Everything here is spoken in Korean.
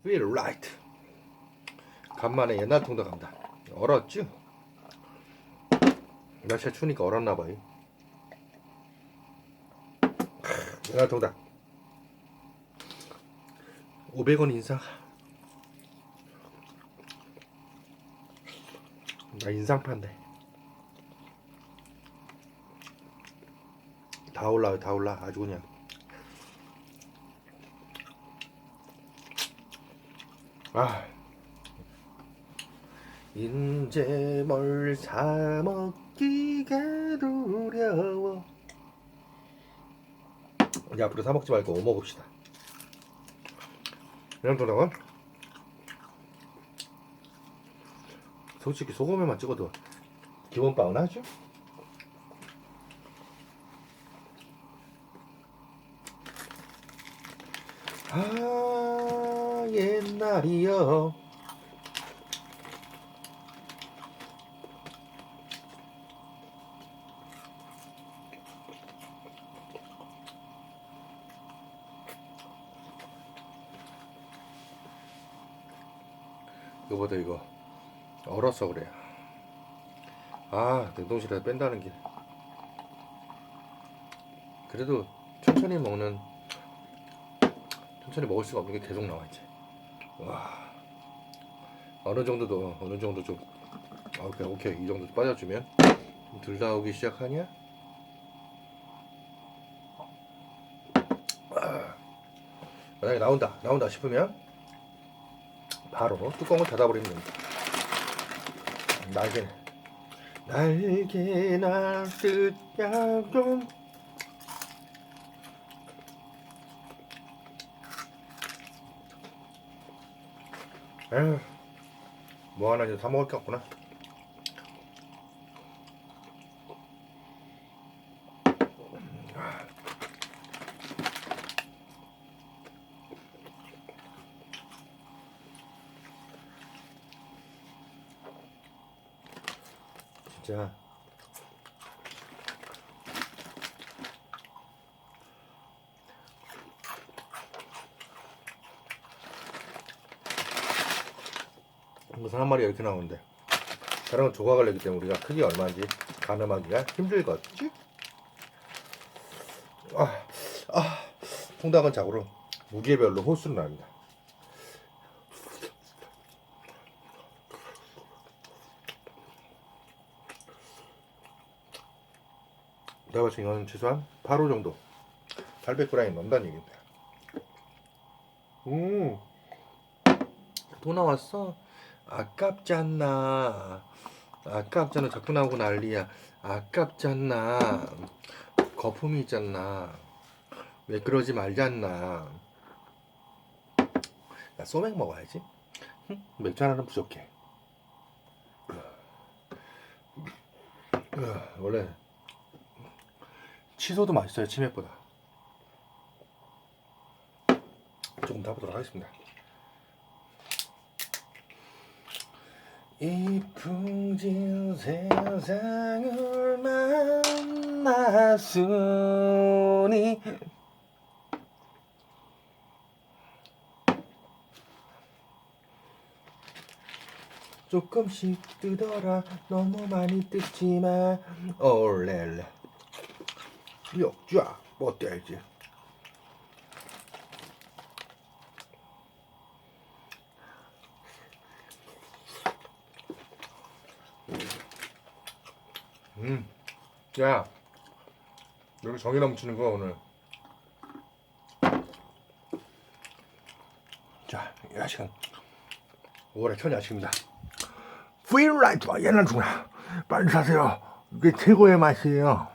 Feel right. 간만에 옛날 통닭 간다. 얼었죠? 날씨가 추우니까 얼었나 봐요. 크, 옛날 통닭. 500원 인상. 나 인상 판대. 다 올라요, 다 올라. 아주 그냥. 아. 인제 뭘 사먹기가 두려워. 이제 앞으로 사먹지 말고 뭐 먹읍시다. 이런 도장은 솔직히 소금에만 찍어도 기본 빵은 하죠. 아옛 날이요. 이거보다 이거 얼었어 그래. 아 냉동실에 뺀다는 게. 그래도 천천히 먹는 천천히 먹을 수가 없는 게 계속 나와 이제. 와. 어느 정도도 어느 정도 좀 아, 오케이 오케이. 이 정도 빠져주면. 들 나오기 시작하냐? 아, 만약에 나온다 나온다 싶으면 바로 뚜껑을 닫아버리면 됩니다. 날개는 날개나 뜻야 좀 에휴 뭐 하나 이제 다 먹을 게 없구나. 진짜 무슨 한 마리 이렇게 나오는데 다른 건 조각을 내기 때문에 우리가 크기 얼마인지 가늠하기가 힘들겠지? 아, 아, 통닭은 자고로 무게별로 호수를 납니다. 내가 봤을 때 이거는 최소한 8호 정도 800g이 넘다는 얘기입니다. 음, 또 나왔어? 아깝잖아. 아깝잖아. 자꾸 나오고 난리야. 아깝잖아. 거품이 있잖아. 왜 그러지 말잖아. 나 소맥 먹어야지. 응? 맥주 하나는 부족해. 으, 원래 취소도 맛있어요. 치맥보다. 조금 더 보도록 하겠습니다. 이 풍진 세상을 만났으니. 조금씩 뜨더라. 너무 많이 뜯지 마 올렐레 역좌 못되지 음, 야, 여기 정이 넘치는 거 오늘. 자, 야식은 5월의 첫 야식입니다. 프리라이트와 옛날 중나 빨리 사세요. 이게 최고의 맛이에요.